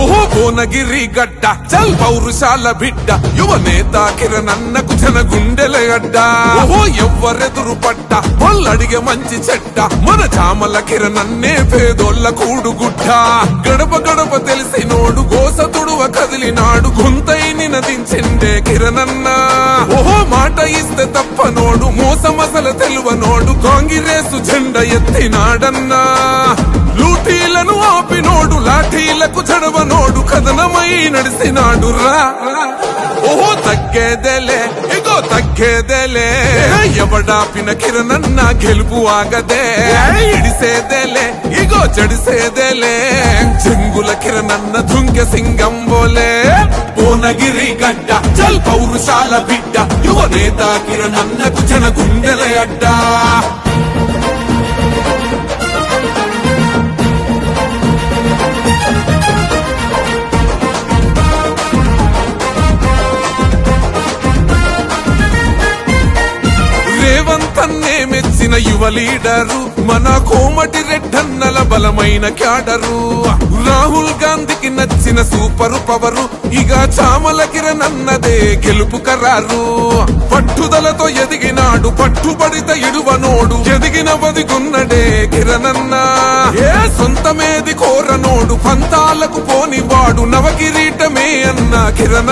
ఓహో కోనగిరి గడ్డ చల్ పౌరుషాల బిడ్డ యువ నేత కిరణన్నకు జన గుండెల గడ్డ ఓహో ఎవ్వరెదురు పట్ట పొల్లడిగే మంచి చెట్ట మన చామల కిరణన్నే పేదోళ్ళ కూడుగుడ్డ. గడప గడప తెలిసినోడు గోస తుడువ కదిలినాడు గుంతైని నదించిండే కిరణన్న ఓహో మాట ఇస్తే తప్పనోడు మోసమసల తెలువనోడు కాంగిరేసు జెండ ఎత్తినాడన్నా. లూటీలను ఆపినోడు లాఠీలకు కథనమై నడిసినాడు రా ఓహో తగ్గేదేలే ఇగో తగ్గేదేలే. ఎవడా కిరణన్న గెలుపు ఆగదే. ఇడిసేదేలే ఇగో చెడిసేదేలే. జంగుల కిరణన్న దుంగ సింగం బోలే. భువనగిరి గడ్డ చల్ పౌరుషాల బిడ్డ. యువ నేత కిరణన్నకు జన గుండెల అడ్డా. మెచ్చిన యువ లీడరు మన కోమటి రెడ్డన్నల బలమైన క్యాడరు. రాహుల్ గాంధీకి నచ్చిన సూపర్ పవరు ఇక చామల కిరణ్ అన్నదే గెలుపు కరారు పట్టుదలతో ఎదిగినాడు పట్టుబడిత ఇడువనోడు ఎదిగిన వదిగున్నడే కిరణన్న. ఏ సొంతమేది కోరనోడు పంతాలకు పోనివాడు నవకిరీటమే అన్న కిరణ